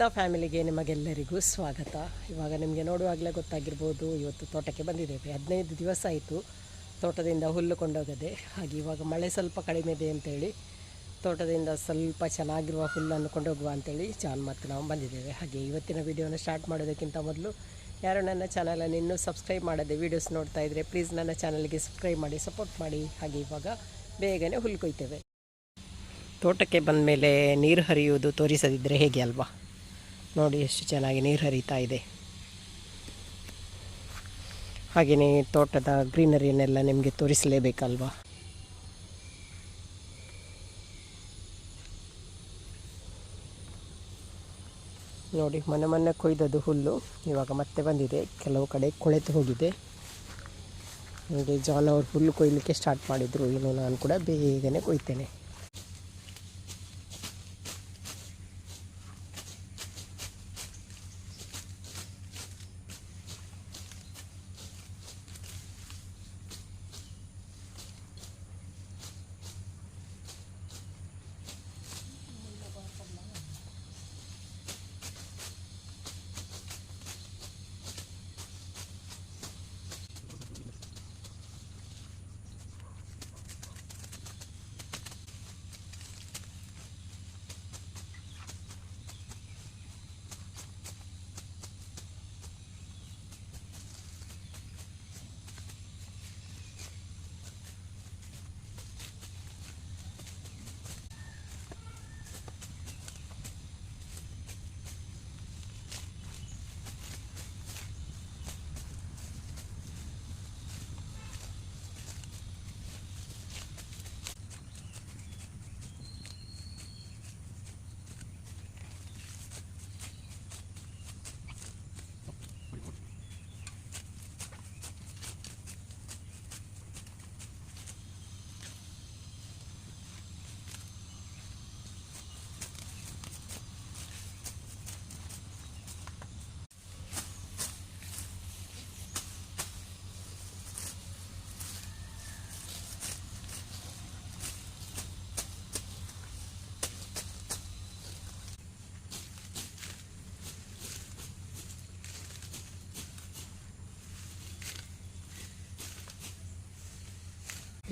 ಗೀತಾ ಫ್ಯಾಮಿಲಿಗೆ ನಿಮಗೆಲ್ಲರಿಗೂ ಸ್ವಾಗತ. ಇವಾಗ ನಿಮಗೆ ನೋಡುವಾಗಲೇ ಗೊತ್ತಾಗಿರ್ಬೋದು, ಇವತ್ತು ತೋಟಕ್ಕೆ ಬಂದಿದ್ದೇವೆ. ಹದಿನೈದು ದಿವಸ ಆಯಿತು ತೋಟದಿಂದ ಹುಲ್ಲು ಕೊಂಡೋಗದೆ. ಹಾಗೆ ಇವಾಗ ಮಳೆ ಸ್ವಲ್ಪ ಕಡಿಮೆ ಇದೆ ಅಂತೇಳಿ ತೋಟದಿಂದ ಸ್ವಲ್ಪ ಚೆನ್ನಾಗಿರುವ ಹುಲ್ಲನ್ನು ಕೊಂಡೋಗುವ ಅಂತೇಳಿ ಚಾನ್ ಮತ್ತು ನಾವು ಬಂದಿದ್ದೇವೆ. ಹಾಗೆ ಇವತ್ತಿನ ವಿಡಿಯೋನ ಸ್ಟಾರ್ಟ್ ಮಾಡೋದಕ್ಕಿಂತ ಮೊದಲು ಯಾರು ನನ್ನ ಚಾನಲನ್ನು ಇನ್ನೂ ಸಬ್ಸ್ಕ್ರೈಬ್ ಮಾಡದೆ ವೀಡಿಯೋಸ್ ನೋಡ್ತಾ ಇದ್ದರೆ ಪ್ಲೀಸ್ ನನ್ನ ಚಾನಲ್ಗೆ ಸಬ್ಸ್ಕ್ರೈಬ್ ಮಾಡಿ, ಸಪೋರ್ಟ್ ಮಾಡಿ. ಹಾಗೆ ಇವಾಗ ಬೇಗನೆ ಹುಲ್ಲು ಕೊಯ್ತೇವೆ. ತೋಟಕ್ಕೆ ಬಂದ ಮೇಲೆ ನೀರು ಹರಿಯುವುದು ತೋರಿಸದಿದ್ದರೆ ಹೇಗೆ ಅಲ್ವಾ? ನೋಡಿ ಎಷ್ಟು ಚೆನ್ನಾಗಿ ನೀರು ಹರಿತಾ ಇದೆ. ಹಾಗೆಯೇ ತೋಟದ ಗ್ರೀನರಿಯನ್ನೆಲ್ಲ ನಿಮಗೆ ತೋರಿಸಲೇಬೇಕಲ್ವಾ? ನೋಡಿ ಮೊನ್ನೆ ಮೊನ್ನೆ ಕೊಯ್ದದ್ದು ಹುಲ್ಲು ಇವಾಗ ಮತ್ತೆ ಬಂದಿದೆ. ಕೆಲವು ಕಡೆ ಕೊಳೆತು ಹೋಗಿದೆ. ನೋಡಿ ಜಾನ್ ಅವರು ಹುಲ್ಲು ಕೊಯ್ಲಿಕ್ಕೆ ಸ್ಟಾರ್ಟ್ ಮಾಡಿದರು. ಇನ್ನು ನಾನು ಕೂಡ ಬೇಗನೆ ಕೊಯ್ತೇನೆ.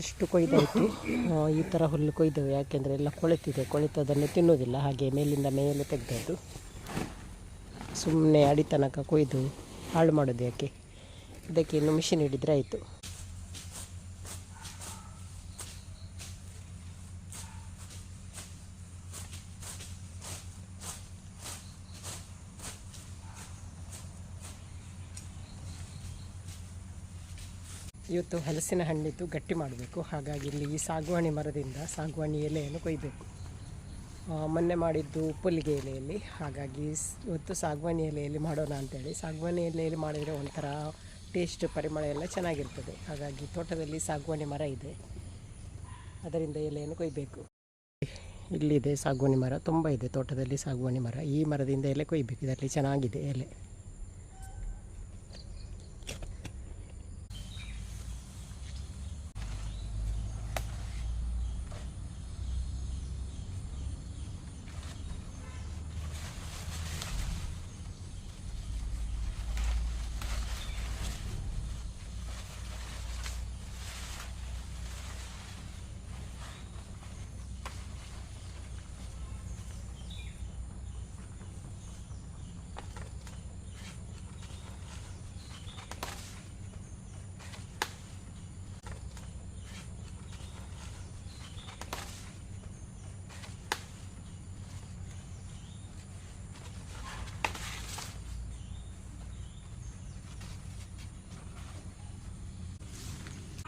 ಇಷ್ಟು ಕೊಯ್ದಾಯಿತು ಈ ಥರ ಹುಲ್ಲು ಕೊಯ್ದೆವು. ಯಾಕೆಂದರೆ ಎಲ್ಲ ಕೊಳೆತಿದೆ. ಕೊಳೆತದನ್ನು ತಿನ್ನೋದಿಲ್ಲ ಹಾಗೆ ಮೇಲಿಂದ ಮೇಲೆ ತೆಗೆದದ್ದು. ಸುಮ್ಮನೆ ಅಡಿ ತನಕ ಕೊಯ್ದು ಹಾಳು ಮಾಡೋದು ಯಾಕೆ? ಇದಕ್ಕೆ ಇನ್ನು ಮಿಷಿನ್ ಹಿಡಿದ್ರೆ ಆಯಿತು. ಇವತ್ತು ಹಲಸಿನ ಹಣ್ಣಿದ್ದು ಗಟ್ಟಿ ಮಾಡಬೇಕು. ಹಾಗಾಗಿ ಇಲ್ಲಿ ಈ ಸಾಗುವಾಣಿ ಮರದಿಂದ ಸಾಗುವಾಣಿ ಎಲೆಯನ್ನು ಕೊಯ್ಬೇಕು. ಮೊನ್ನೆ ಮಾಡಿದ್ದು ಪುಲ್ಲಿಗೆ ಎಲೆಯಲ್ಲಿ. ಹಾಗಾಗಿ ಇವತ್ತು ಸಾಗುವಾಣಿ ಎಲೆಯಲ್ಲಿ ಮಾಡೋಣ ಅಂತೇಳಿ. ಸಾಗುವಾಣಿ ಎಲೆಯಲ್ಲಿ ಮಾಡಿದರೆ ಒಂಥರ ಟೇಸ್ಟ್ ಪರಿಮಳ ಎಲ್ಲ ಚೆನ್ನಾಗಿರ್ತದೆ. ಹಾಗಾಗಿ ತೋಟದಲ್ಲಿ ಸಾಗುವಾಣಿ ಮರ ಇದೆ. ಅದರಿಂದ ಎಲೆಯನ್ನು ಕೊಯ್ಬೇಕು. ಇಲ್ಲಿದೆ ಸಾಗುವಾಣಿ ಮರ. ತುಂಬ ಇದೆ ತೋಟದಲ್ಲಿ ಸಾಗುವಾಣಿ ಮರ. ಈ ಮರದಿಂದ ಎಲೆ ಕೊಯ್ಬೇಕು. ಇದರಲ್ಲಿ ಚೆನ್ನಾಗಿದೆ ಎಲೆ.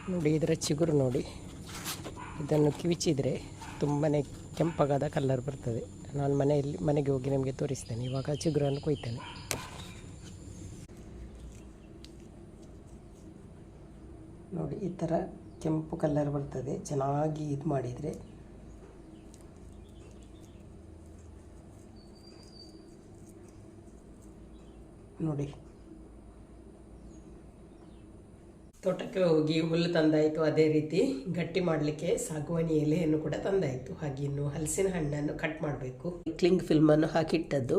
ನೋಡಿ, ಇದರ ಚಿಗುರು ನೋಡಿ. ಇದನ್ನು ಕಿವಿಚಿದರೆ ತುಂಬಾ ಕೆಂಪಗಾದ ಕಲ್ಲರ್ ಬರ್ತದೆ. ನಾನು ಮನೆಯಲ್ಲಿ, ಮನೆಗೆ ಹೋಗಿ ನಿಮಗೆ ತೋರಿಸ್ತೇನೆ. ಇವಾಗ ಚಿಗುರನ್ನು ಕೊಯ್ತೇನೆ. ನೋಡಿ, ಈ ಥರ ಕೆಂಪು ಕಲ್ಲರ್ ಬರ್ತದೆ. ಚೆನ್ನಾಗಿ ಇದು ಮಾಡಿದರೆ. ನೋಡಿ ತೋಟಕ್ಕೆ ಹೋಗಿ ಹುಲ್ಲು ತಂದಾಯಿತು. ಅದೇ ರೀತಿ ಗಟ್ಟಿ ಮಾಡಲಿಕ್ಕೆ ಸಾಗುವಾನಿ ಎಲೆಯನ್ನು ಕೂಡ ತಂದಾಯಿತು. ಹಾಗೆ ಇನ್ನು ಹಲಸಿನ ಹಣ್ಣನ್ನು ಕಟ್ ಮಾಡಬೇಕು. ಕ್ಲಿಂಗ್ ಫಿಲ್ಮನ್ನು ಹಾಕಿಟ್ಟದ್ದು.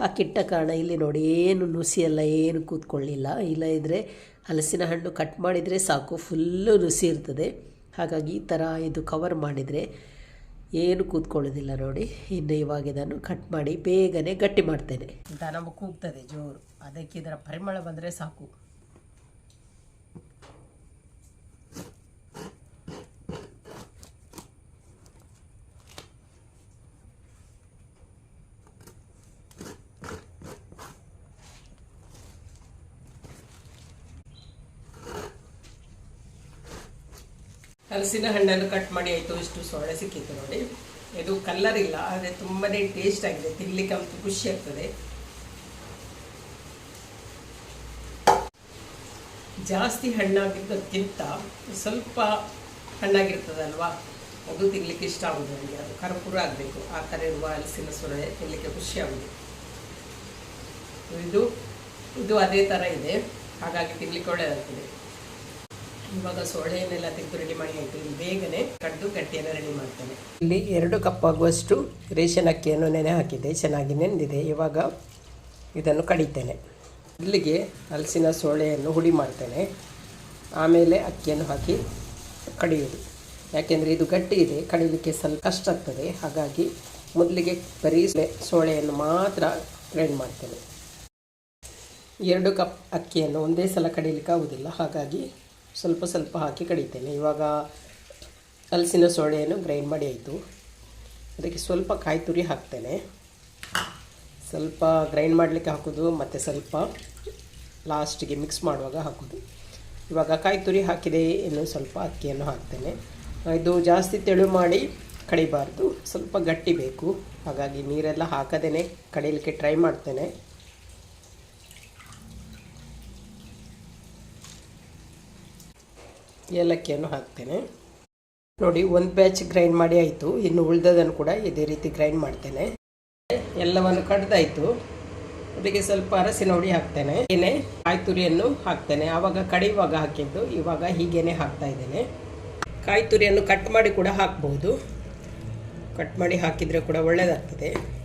ಹಾಕಿಟ್ಟ ಕಾರಣ ಇಲ್ಲಿ ನೋಡಿ ಏನು ನುಸಿ ಎಲ್ಲ ಏನು ಕೂತ್ಕೊಳ್ಳಿಲ್ಲ. ಇಲ್ಲ ಇದ್ದರೆ ಹಲಸಿನ ಹಣ್ಣು ಕಟ್ ಮಾಡಿದರೆ ಸಾಕು ಫುಲ್ಲು ನುಸಿ ಇರ್ತದೆ. ಹಾಗಾಗಿ ಈ ಥರ ಇದು ಕವರ್ ಮಾಡಿದರೆ ಏನು ಕೂತ್ಕೊಳ್ಳೋದಿಲ್ಲ ನೋಡಿ. ಇನ್ನು ಇವಾಗ ಇದನ್ನು ಕಟ್ ಮಾಡಿ ಬೇಗನೆ ಗಟ್ಟಿ ಮಾಡ್ತೇನೆ. ದನ ಕೂಗ್ತದೆ ಜೋರು. ಅದಕ್ಕೆ ಇದರ ಪರಿಮಳ ಬಂದರೆ ಸಾಕು. ಹಲಸಿನ ಹಣ್ಣನ್ನು ಕಟ್ ಮಾಡಿ ಆಯಿತು, ಇಷ್ಟು ಸೊಳ್ಳೆ ಸಿಕ್ಕಿತ್ತು ನೋಡಿ. ಇದು ಕಲ್ಲರ್ ಇಲ್ಲ, ಆದರೆ ತುಂಬಾನೇ ಟೇಸ್ಟ್ ಆಗಿದೆ, ತಿನ್ಲಿಕ್ಕೆ ಅಂತ ಖುಷಿ ಆಗ್ತದೆ. ಜಾಸ್ತಿ ಹಣ್ಣಾಗಿದ್ದಕ್ಕಿಂತ ಸ್ವಲ್ಪ ಹಣ್ಣಾಗಿರ್ತದಲ್ವಾ? ಅದು ತಿನ್ಲಿಕ್ಕೆ ಇಷ್ಟ ಆಗುದು ನನಗೆ, ಅದು ಕರ್ಪೂರ ಆಗಬೇಕು, ಆ ಥರ ಇರುವ ಹಲಸಿನ ಸೊಳ್ಳೆ ತಿನ್ಲಿಕ್ಕೆ ಖುಷಿ ಆಗುದು. ಇದು ಇದು ಅದೇ ಥರ ಇದೆ, ಹಾಗಾಗಿ ತಿನ್ಲಿಕ್ಕೆ ಒಳ್ಳೆಯದಾಗ್ತದೆ ಇವಾಗ ಸೊಳ್ಳೆಯನ್ನೆಲ್ಲ ತೆಗೆದು ರೆಡಿ ಮಾಡಿ ಹಾಕ್ತೀನಿ. ಬೇಗನೆ ಕಡ್ದು ಗಟ್ಟಿಯನ್ನು ರೆಡಿ ಮಾಡ್ತೇನೆ. ಇಲ್ಲಿ ಎರಡು ಕಪ್ ಆಗುವಷ್ಟು ರೇಷನ್ ಅಕ್ಕಿಯನ್ನು ನೆನೆ ಹಾಕಿದೆ. ಚೆನ್ನಾಗಿ ನೆಂದಿದೆ. ಇವಾಗ ಇದನ್ನು ಕಡಿತೇನೆ. ಇಲ್ಲಿಗೆ ಹಲಸಿನ ಸೋಳೆಯನ್ನು ಹುಡಿ ಮಾಡ್ತೇನೆ. ಆಮೇಲೆ ಅಕ್ಕಿಯನ್ನು ಹಾಕಿ ಕಡಿಯೋದು. ಯಾಕೆಂದರೆ ಇದು ಗಟ್ಟಿ ಇದೆ. ಕಡಿಲಿಕ್ಕೆ ಸ್ವಲ್ಪ ಕಷ್ಟ ಆಗ್ತದೆ. ಹಾಗಾಗಿ ಮೊದಲಿಗೆ ಬರೀ ಸೋಳೆಯನ್ನು ಮಾತ್ರ ಗ್ರೈಂಡ್ ಮಾಡ್ತೇನೆ. ಎರಡು ಕಪ್ ಅಕ್ಕಿಯನ್ನು ಒಂದೇ ಸಲ ಕಡಿಲಿಕ್ಕೆ ಆಗುವುದಿಲ್ಲ. ಹಾಗಾಗಿ ಸ್ವಲ್ಪ ಸ್ವಲ್ಪ ಹಾಕಿ ಕಡಿತೇನೆ. ಇವಾಗ ಹಲಸಿನ ಸೋಳೆಯನ್ನು ಗ್ರೈಂಡ್ ಮಾಡಿ ಆಯಿತು. ಅದಕ್ಕೆ ಸ್ವಲ್ಪ ಕಾಯಿ ತುರಿ ಹಾಕ್ತೇನೆ. ಸ್ವಲ್ಪ ಗ್ರೈಂಡ್ ಮಾಡಲಿಕ್ಕೆ ಹಾಕೋದು, ಮತ್ತು ಸ್ವಲ್ಪ ಲಾಸ್ಟಿಗೆ ಮಿಕ್ಸ್ ಮಾಡುವಾಗ ಹಾಕೋದು. ಇವಾಗ ಕಾಯಿ ತುರಿ ಹಾಕಿದೆ, ಇನ್ನು ಸ್ವಲ್ಪ ಅಕ್ಕಿಯನ್ನು ಹಾಕ್ತೇನೆ. ಇದು ಜಾಸ್ತಿ ತೆಳು ಮಾಡಿ ಕಡಿಬಾರ್ದು. ಸ್ವಲ್ಪ ಗಟ್ಟಿ ಬೇಕು. ಹಾಗಾಗಿ ನೀರೆಲ್ಲ ಹಾಕದೇ ಕಡಿಯಲಿಕ್ಕೆ ಟ್ರೈ ಮಾಡ್ತೇನೆ. ಏಲಕ್ಕಿಯನ್ನು ಹಾಕ್ತೇನೆ. ನೋಡಿ, ಒಂದು ಬ್ಯಾಚ್ ಗ್ರೈಂಡ್ ಮಾಡಿ ಆಯಿತು. ಇನ್ನು ಉಳಿದದನ್ನು ಕೂಡ ಇದೇ ರೀತಿ ಗ್ರೈಂಡ್ ಮಾಡ್ತೇನೆ. ಎಲ್ಲವನ್ನು ಕಡ್ದಾಯಿತು. ಅದಕ್ಕೆ ಸ್ವಲ್ಪ ಅರಸಿನ ಹುಡಿ ಹಾಕ್ತೇನೆ. ಏನೇ ಕಾಯಿ ತುರಿಯನ್ನು ಹಾಕ್ತೇನೆ. ಆವಾಗ ಕಡಿಯುವಾಗ ಹಾಕಿದ್ದು, ಇವಾಗ ಹೀಗೇನೆ ಹಾಕ್ತಾ ಇದ್ದೇನೆ. ಕಾಯಿ ತುರಿಯನ್ನು ಕಟ್ ಮಾಡಿ ಕೂಡ ಹಾಕ್ಬೋದು. ಕಟ್ ಮಾಡಿ ಹಾಕಿದರೆ ಕೂಡ ಒಳ್ಳೆಯದಾಗ್ತದೆ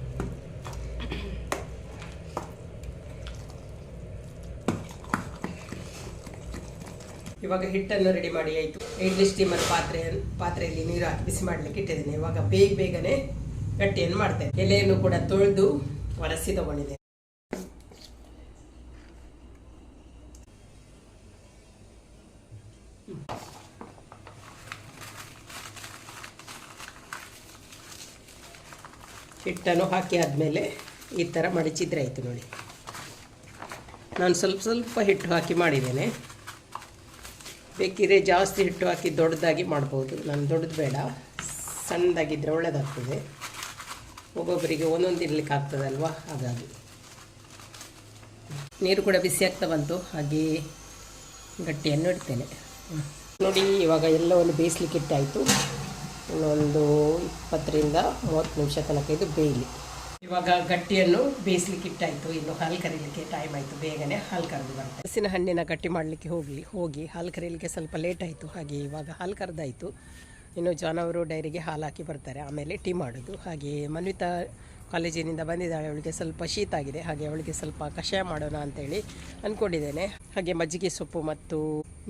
ಇವಾಗ ಹಿಟ್ಟನ್ನು ರೆಡಿ ಮಾಡಿ ಆಯಿತು. ಇಡ್ಲಿ ಸ್ಟೀಮರ್ ಪಾತ್ರೆ, ಪಾತ್ರೆಯಲ್ಲಿ ನೀರು ಹಾಕಿ ಬಿಸಿ ಮಾಡಲಿಕ್ಕೆ ಇಟ್ಟಿದ್ದೇನೆ. ಇವಾಗ ಬೇಗ ಬೇಗನೆ ಗಟ್ಟಿಯನ್ನು ಮಾಡ್ತೇನೆ. ಎಲೆಯನ್ನು ಕೂಡ ತೊಳೆದು ಒರೆಸಿ ತಗೊಂಡಿದ್ದೇನೆ. ಹಿಟ್ಟನ್ನು ಹಾಕಿ ಆದಮೇಲೆ ಈ ಥರ ಮಡಚಿದ್ರೆ ಆಯಿತು ನೋಡಿ. ನಾನು ಸ್ವಲ್ಪ ಸ್ವಲ್ಪ ಹಿಟ್ಟು ಹಾಕಿ ಮಾಡಿದ್ದೇನೆ. ಬೇಕಿದ್ರೆ ಜಾಸ್ತಿ ಹಿಟ್ಟು ಹಾಕಿ ದೊಡ್ಡದಾಗಿ ಮಾಡ್ಬೋದು. ನಾನು ದೊಡ್ಡದು ಬೇಡ ಸಣ್ಣದಾಗಿದ್ದರೆ ಒಳ್ಳೆಯದಾಗ್ತದೆ ಒಬ್ಬೊಬ್ಬರಿಗೆ ಒಂದೊಂದು ಇರಲಿಕ್ಕೆ ಆಗ್ತದಲ್ವಾ? ಹಾಗಾಗಿ. ನೀರು ಕೂಡ ಬಿಸಿ ಆಗ್ತಾ ಬಂತು. ಹಾಗೆ ಗಟ್ಟಿಯನ್ನು ಇಡ್ತೇನೆ. ನೋಡಿ, ಇವಾಗ ಎಲ್ಲವನ್ನು ಬೇಯಿಸ್ಲಿಕ್ಕೆ ಇಟ್ಟಾಯಿತು ಇನ್ನೊಂದು ಇಪ್ಪತ್ತರಿಂದ ಮೂವತ್ತು ನಿಮಿಷ ತನಕ ಇದು ಬೇಯಲಿ. ಇವಾಗ ಗಟ್ಟಿಯನ್ನು ಬೇಯಿಸ್ಲಿಕ್ಕೆ ಇಟ್ಟಾಯಿತು. ಇನ್ನು ಹಾಲು ಕರೀಲಿಕ್ಕೆ ಟೈಮ್ ಆಯಿತು. ಬೇಗನೆ ಹಾಲು ಕರೆದು ಬರುತ್ತೆ. ಹಸಿನ ಹಣ್ಣಿನ ಗಟ್ಟಿ ಮಾಡಲಿಕ್ಕೆ ಹೋಗಲಿ, ಹೋಗಿ ಹಾಲು ಕರೀಲಿಕ್ಕೆ ಸ್ವಲ್ಪ ಲೇಟ್ ಆಯಿತು. ಹಾಗೆ ಇವಾಗ ಹಾಲು ಕರೆದಾಯಿತು. ಇನ್ನು ಜಾನವರು ಡೈರಿಗೆ ಹಾಲು ಹಾಕಿ ಬರ್ತಾರೆ. ಆಮೇಲೆ ಟೀ ಮಾಡೋದು. ಹಾಗೆ ಮನ್ವಿತಾ ಕಾಲೇಜಿನಿಂದ ಬಂದಿದ್ದಾಳೆ. ಅವಳಿಗೆ ಸ್ವಲ್ಪ ಶೀತ ಆಗಿದೆ. ಹಾಗೆ ಅವಳಿಗೆ ಸ್ವಲ್ಪ ಕಷಾಯ ಮಾಡೋಣ ಅಂತೇಳಿ ಅಂದ್ಕೊಂಡಿದ್ದೇನೆ ಹಾಗೆ ಮಜ್ಜಿಗೆ ಸೊಪ್ಪು ಮತ್ತು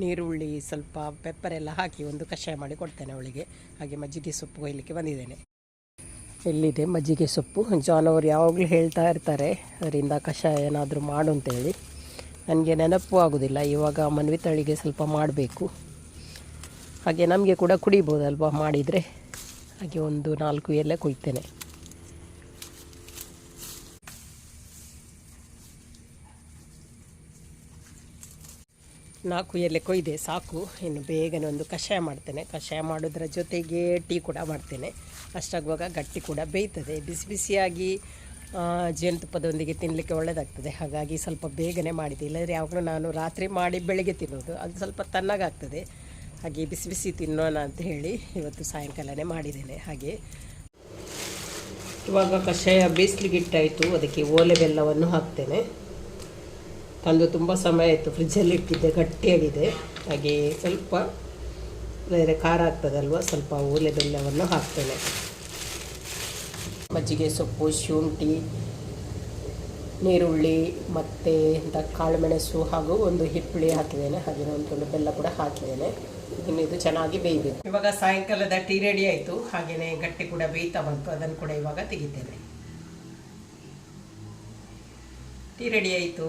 ನೀರುಳ್ಳಿ ಸ್ವಲ್ಪ ಪೆಪ್ಪರ್ ಎಲ್ಲ ಹಾಕಿ ಒಂದು ಕಷಾಯ ಮಾಡಿ ಕೊಡ್ತೇನೆ ಅವಳಿಗೆ. ಹಾಗೆ ಮಜ್ಜಿಗೆ ಸೊಪ್ಪು ಕೊಯ್ಲಿಕ್ಕೆ ಬಂದಿದ್ದೇನೆ. ಎಲ್ಲಿದೆ? ಮಜ್ಜಿಗೆ ಸೊಪ್ಪು. ಜಾನ್ ಯಾವಾಗಲೂ ಹೇಳ್ತಾ ಇರ್ತಾರೆ, ಅದರಿಂದ ಕಷಾಯ ಏನಾದರೂ ಮಾಡು ಅಂತೇಳಿ. ನನಗೆ ನೆನಪು ಆಗೋದಿಲ್ಲ. ಇವಾಗ ಮನ್ವಿತಾಳಿಗೆ ಸ್ವಲ್ಪ ಮಾಡಬೇಕು. ಹಾಗೆ ನಮಗೆ ಕೂಡ ಕುಡಿಬೋದಲ್ವ ಮಾಡಿದರೆ? ಹಾಗೆ ಒಂದು ನಾಲ್ಕು ಎಲೆ ಕುಯ್ತೇನೆ. ನಾಲ್ಕು ಎಲೆ ಕೊಯ್ದೆ, ಸಾಕು. ಇನ್ನು ಬೇಗನೆ ಒಂದು ಕಷಾಯ ಮಾಡ್ತೇನೆ. ಕಷಾಯ ಮಾಡೋದ್ರ ಜೊತೆಗೆ ಟೀ ಕೂಡ ಮಾಡ್ತೇನೆ. ಅಷ್ಟಾಗುವಾಗ ಗಟ್ಟಿ ಕೂಡ ಬೇಯ್ತದೆ. ಬಿಸಿ ಬಿಸಿಯಾಗಿ ಜೇನುತುಪ್ಪದೊಂದಿಗೆ ತಿನ್ನಲಿಕ್ಕೆ ಒಳ್ಳೆಯದಾಗ್ತದೆ ಹಾಗಾಗಿ ಸ್ವಲ್ಪ ಬೇಗನೆ ಮಾಡಿದೆ. ಇಲ್ಲದ್ರೆ ಯಾವಾಗಲೂ ನಾನು ರಾತ್ರಿ ಮಾಡಿ ಬೆಳಗ್ಗೆ ತಿನ್ನೋದು. ಅದು ಸ್ವಲ್ಪ ತಣ್ಣಗಾಗ್ತದೆ. ಹಾಗೆ ಬಿಸಿ ಬಿಸಿ ತಿನ್ನೋಣ ಅಂತ ಹೇಳಿ ಇವತ್ತು ಸಾಯಂಕಾಲನೇ ಮಾಡಿದ್ದೇನೆ. ಹಾಗೆ ಇವಾಗ ಕಷಾಯ ಬೇಯಿಸ್ಲಿಕ್ಕೆ ಇಟ್ಟಾಯಿತು ಅದಕ್ಕೆ ಓಲೆ ಬೆಲ್ಲವನ್ನು ಹಾಕ್ತೇನೆ. ತಂದು ತುಂಬ ಸಮಯ ಆಯಿತು. ಫ್ರಿಜ್ಜಲ್ಲಿ ಇಟ್ಟಿದ್ದೆ. ಗಟ್ಟಿಯಾಗಿದೆ. ಹಾಗೆ ಸ್ವಲ್ಪ ಬೇರೆ ಖಾರ ಆಗ್ತದಲ್ವ? ಸ್ವಲ್ಪ ಓಲೆ ಬೆಲ್ಲವನ್ನು ಹಾಕ್ತೇನೆ. ಮಜ್ಜಿಗೆ ಸೊಪ್ಪು ಶುಂಠಿ ನೀರುಳ್ಳಿ ಮತ್ತು ಇಂಥ ಕಾಳುಮೆಣಸು ಹಾಗೂ ಒಂದು ಹಿಪ್ಪಳಿ ಹಾಕಿದ್ದೇನೆ. ಹಾಗೆ ಒಂದು ತುಂಡು ಬೆಲ್ಲ ಕೂಡ ಹಾಕಿದ್ದೇನೆ. ಇನ್ನು ಇದು ಚೆನ್ನಾಗಿ ಬೇಯಬೇಕು. ಇವಾಗ ಸಾಯಂಕಾಲದ ಟೀ ರೆಡಿ ಆಯಿತು. ಹಾಗೆಯೇ ಗಟ್ಟಿ ಕೂಡ ಬೇಯ್ತಾ ಬಂತು. ಅದನ್ನು ಕೂಡ ಇವಾಗ ತೆಗಿತೇನೆ. ಟೀ ರೆಡಿ ಆಯಿತು.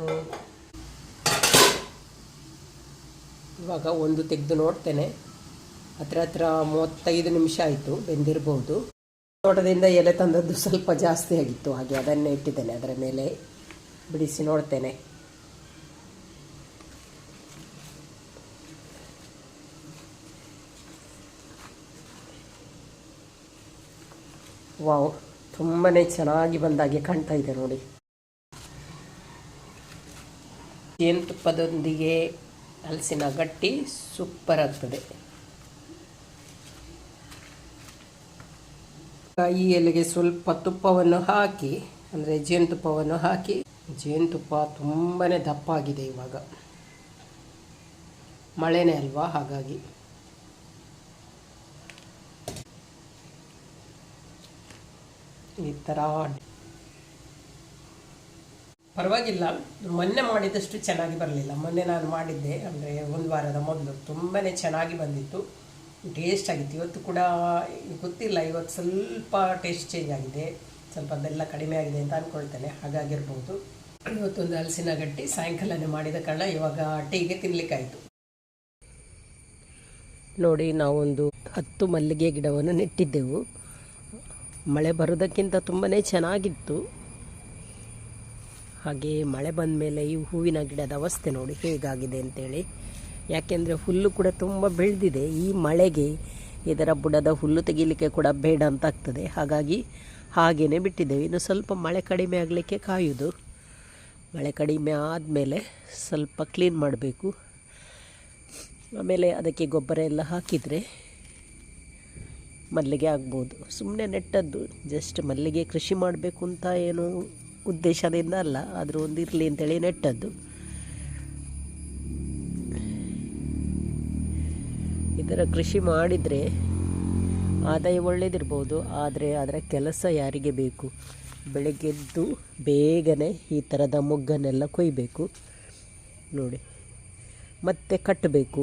ಇವಾಗ ಒಂದು ತೆಗೆದು ನೋಡ್ತೇನೆ. ಹತ್ರ ಹತ್ರ ಮೂವತ್ತೈದು ನಿಮಿಷ ಆಯಿತು ಬೆಂದಿರಬಹುದು ತೋಟದಿಂದ ಎಲೆ ತಂದದ್ದು ಸ್ವಲ್ಪ ಜಾಸ್ತಿ ಆಗಿತ್ತು, ಹಾಗೆ ಅದನ್ನೇ ಇಟ್ಟಿದ್ದೇನೆ, ಅದರ ಮೇಲೆ ಬಿಡಿಸಿ ನೋಡ್ತೇನೆ. ವಾವ್ ತುಂಬಾ ಚೆನ್ನಾಗಿ ಬಂದಾಗೆ ಕಾಣ್ತಾ ಇದೆ ನೋಡಿ. ಜೇನುತುಪ್ಪದೊಂದಿಗೆ ಹಲಸಿನ ಗಟ್ಟಿ ಸೂಪರ್ ಆಗ್ತದೆ. ಈ ಎಲೆಗೆ ಸ್ವಲ್ಪ ತುಪ್ಪವನ್ನು ಹಾಕಿ, ಅಂದರೆ ಜೇನುತುಪ್ಪವನ್ನು ಹಾಕಿ ಜೇನುತುಪ್ಪ ತುಂಬಾ ದಪ್ಪ ಆಗಿದೆ ಇವಾಗ. ಮಳೆನೇ ಅಲ್ವಾ ಹಾಗಾಗಿ. ಈ ಥರ ಪರವಾಗಿಲ್ಲ, ಮೊನ್ನೆ ಮಾಡಿದಷ್ಟು ಚೆನ್ನಾಗಿ ಬರಲಿಲ್ಲ. ಮೊನ್ನೆ ನಾನು ಮಾಡಿದ್ದೆ, ಅಂದರೆ ಒಂದು ವಾರದ ಮೊದಲು. ತುಂಬಾ ಚೆನ್ನಾಗಿ ಬಂದಿತ್ತು. ಟೇಸ್ಟ್ ಆಗಿತ್ತು. ಇವತ್ತು ಕೂಡ ಗೊತ್ತಿಲ್ಲ, ಇವತ್ತು ಸ್ವಲ್ಪ ಟೇಸ್ಟ್ ಚೇಂಜ್ ಆಗಿದೆ. ಸ್ವಲ್ಪ ಬೆಲ್ಲ ಕಡಿಮೆ ಆಗಿದೆ ಅಂತ ಅಂದ್ಕೊಳ್ತೇನೆ ಹಾಗಾಗಿರ್ಬೋದು. ಇವತ್ತೊಂದು ಹಲಸಿನ ಗಟ್ಟಿ ಸಾಯಂಕಾಲನೇ ಮಾಡಿದ ಕಾರಣ ಇವಾಗ ಟೀಗೆ ತಿನ್ನಲಿಕ್ಕಾಯಿತು ನೋಡಿ, ನಾವೊಂದು ಹತ್ತು ಮಲ್ಲಿಗೆ ಗಿಡವನ್ನು ನೆಟ್ಟಿದ್ದೆವು. ಮಳೆ ಬರೋದಕ್ಕಿಂತ ತುಂಬಾ ಚೆನ್ನಾಗಿತ್ತು. ಹಾಗೆ ಮಳೆ ಬಂದ ಮೇಲೆ ಈ ಹೂವಿನ ಗಿಡದ ಅವಸ್ಥೆ ನೋಡಿ ಹೇಗಾಗಿದೆ ಅಂತೇಳಿ. ಯಾಕೆಂದರೆ ಹುಲ್ಲು ಕೂಡ ತುಂಬ ಬೆಳೆದಿದೆ. ಈ ಮಳೆಗೆ ಇದರ ಬುಡದ ಹುಲ್ಲು ತೆಗೀಲಿಕ್ಕೆ ಕೂಡ ಬೇಡ ಅಂತ ಆಗ್ತದೆ ಹಾಗಾಗಿ ಹಾಗೇ ಬಿಟ್ಟಿದ್ದೇವೆ. ಇನ್ನು ಸ್ವಲ್ಪ ಮಳೆ ಕಡಿಮೆ ಆಗಲಿಕ್ಕೆ ಕಾಯೋದು ಮಳೆ ಕಡಿಮೆ ಆದಮೇಲೆ ಸ್ವಲ್ಪ ಕ್ಲೀನ್ ಮಾಡಬೇಕು. ಆಮೇಲೆ ಅದಕ್ಕೆ ಗೊಬ್ಬರ ಎಲ್ಲ ಹಾಕಿದರೆ ಮಲ್ಲಿಗೆ ಆಗ್ಬೋದು. ಸುಮ್ಮನೆ ನೆಟ್ಟದ್ದು, ಜಸ್ಟ್ ಮಲ್ಲಿಗೆ ಕೃಷಿ ಮಾಡಬೇಕು ಅಂತ ಏನು ಉದ್ದೇಶದಿಂದ ಅಲ್ಲ, ಆದರೂ ಒಂದು ಇರಲಿ ಅಂತೇಳಿ ನೆಟ್ಟದ್ದು. ಇದರ ಕೃಷಿ ಮಾಡಿದರೆ ಆದಾಯ ಒಳ್ಳೇದಿರ್ಬೋದು, ಆದರೆ ಅದರ ಕೆಲಸ ಯಾರಿಗೆ ಬೇಕು? ಬೆಳಗ್ಗೆದ್ದು ಬೇಗನೆ ಈ ಥರದ ಮೊಗ್ಗನ್ನೆಲ್ಲ ಕೊಯ್ಬೇಕು. ನೋಡಿ, ಮತ್ತೆ ಕಟ್ಟಬೇಕು.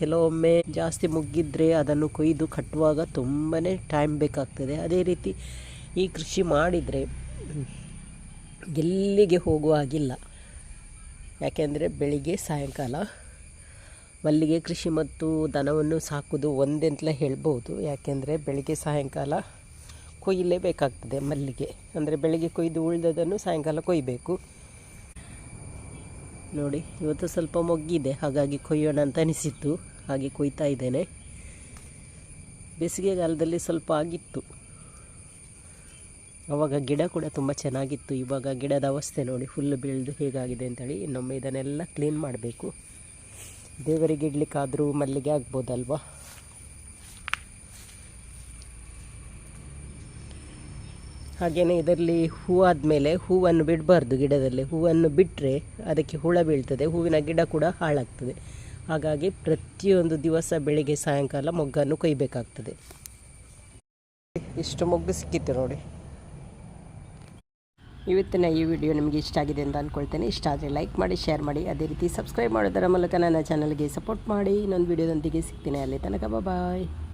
ಕೆಲವೊಮ್ಮೆ ಜಾಸ್ತಿ ಮುಗ್ಗಿದ್ರೆ ಅದನ್ನು ಕೊಯ್ದು ಕಟ್ಟುವಾಗ ತುಂಬಾ ಟೈಮ್ ಬೇಕಾಗ್ತದೆ. ಅದೇ ರೀತಿ ಈ ಕೃಷಿ ಮಾಡಿದರೆ ಎಲ್ಲಿಗೆ ಹೋಗುವ ಹಾಗಿಲ್ಲ. ಯಾಕೆಂದರೆ ಬೆಳಿಗ್ಗೆ ಸಾಯಂಕಾಲ ಮಲ್ಲಿಗೆ ಕೃಷಿ ಮತ್ತು ದನವನ್ನು ಸಾಕೋದು ಒಂದೆಂತಲೇ ಹೇಳ್ಬೋದು. ಯಾಕೆಂದರೆ ಬೆಳಗ್ಗೆ ಸಾಯಂಕಾಲ ಕೊಯ್ಯಲೇಬೇಕಾಗ್ತದೆ ಮಲ್ಲಿಗೆ. ಅಂದರೆ ಬೆಳಗ್ಗೆ ಕೊಯ್ದು ಉಳಿದದನ್ನು ಸಾಯಂಕಾಲ ಕೊಯ್ಯಬೇಕು ನೋಡಿ, ಇವತ್ತು ಸ್ವಲ್ಪ ಮೊಗ್ಗಿದೆ. ಹಾಗಾಗಿ ಕೊಯ್ಯೋಣ ಅಂತ ಅನಿಸಿತ್ತು. ಹಾಗೆ ಕೊಯ್ತಾ ಇದ್ದೇನೆ. ಬೇಸಿಗೆಗಾಲದಲ್ಲಿ ಸ್ವಲ್ಪ ಆಗಿತ್ತು. ಅವಾಗ ಗಿಡ ಕೂಡ ತುಂಬ ಚೆನ್ನಾಗಿತ್ತು. ಇವಾಗ ಗಿಡದ ಅವಸ್ಥೆ ನೋಡಿ, ಹುಲ್ಲು ಬೆಳೆದು ಹೇಗಾಗಿದೆ ಅಂತೇಳಿ ಇನ್ನೊಮ್ಮೆ ಇದನ್ನೆಲ್ಲ ಕ್ಲೀನ್ ಮಾಡಬೇಕು. ದೇವರಿಗೆ ಇಡ್ಲಿಕ್ಕಾದರೂ ಮಲ್ಲಿಗೆ ಆಗ್ಬೋದಲ್ವ? ಹಾಗೆಯೇ ಇದರಲ್ಲಿ ಹೂವಾದಮೇಲೆ ಹೂವನ್ನು ಬಿಡಬಾರ್ದು ಗಿಡದಲ್ಲಿ. ಹೂವನ್ನು ಬಿಟ್ಟರೆ ಅದಕ್ಕೆ ಹುಳ ಬೀಳ್ತದೆ. ಹೂವಿನ ಗಿಡ ಕೂಡ ಹಾಳಾಗ್ತದೆ. ಹಾಗಾಗಿ ಪ್ರತಿಯೊಂದು ದಿವಸ ಬೆಳಿಗ್ಗೆ ಸಾಯಂಕಾಲ ಮೊಗ್ಗನ್ನು ಕೊಯ್ಬೇಕಾಗ್ತದೆ. ಇಷ್ಟು ಮೊಗ್ಗು ಸಿಕ್ಕಿತ್ತು ನೋಡಿ. ಇವತ್ತಿನ ಈ ವಿಡಿಯೋ ನಿಮಗೆ ಇಷ್ಟ ಆಗಿದೆ ಅಂತ ಅಂದ್ಕೊಳ್ತೇನೆ ಇಷ್ಟ ಆದರೆ ಲೈಕ್ ಮಾಡಿ ಶೇರ್ ಮಾಡಿ. ಅದೇ ರೀತಿ ಸಬ್ಸ್ಕ್ರೈಬ್ ಮಾಡೋದರ ಮೂಲಕ ನನ್ನ ಚಾನಲ್ಗೆ ಸಪೋರ್ಟ್ ಮಾಡಿ. ಇನ್ನೊಂದು ವಿಡಿಯೋದೊಂದಿಗೆ ಸಿಗ್ತೀನಿ. ಅಲ್ಲಿ ತನಕ ಬಾಯ್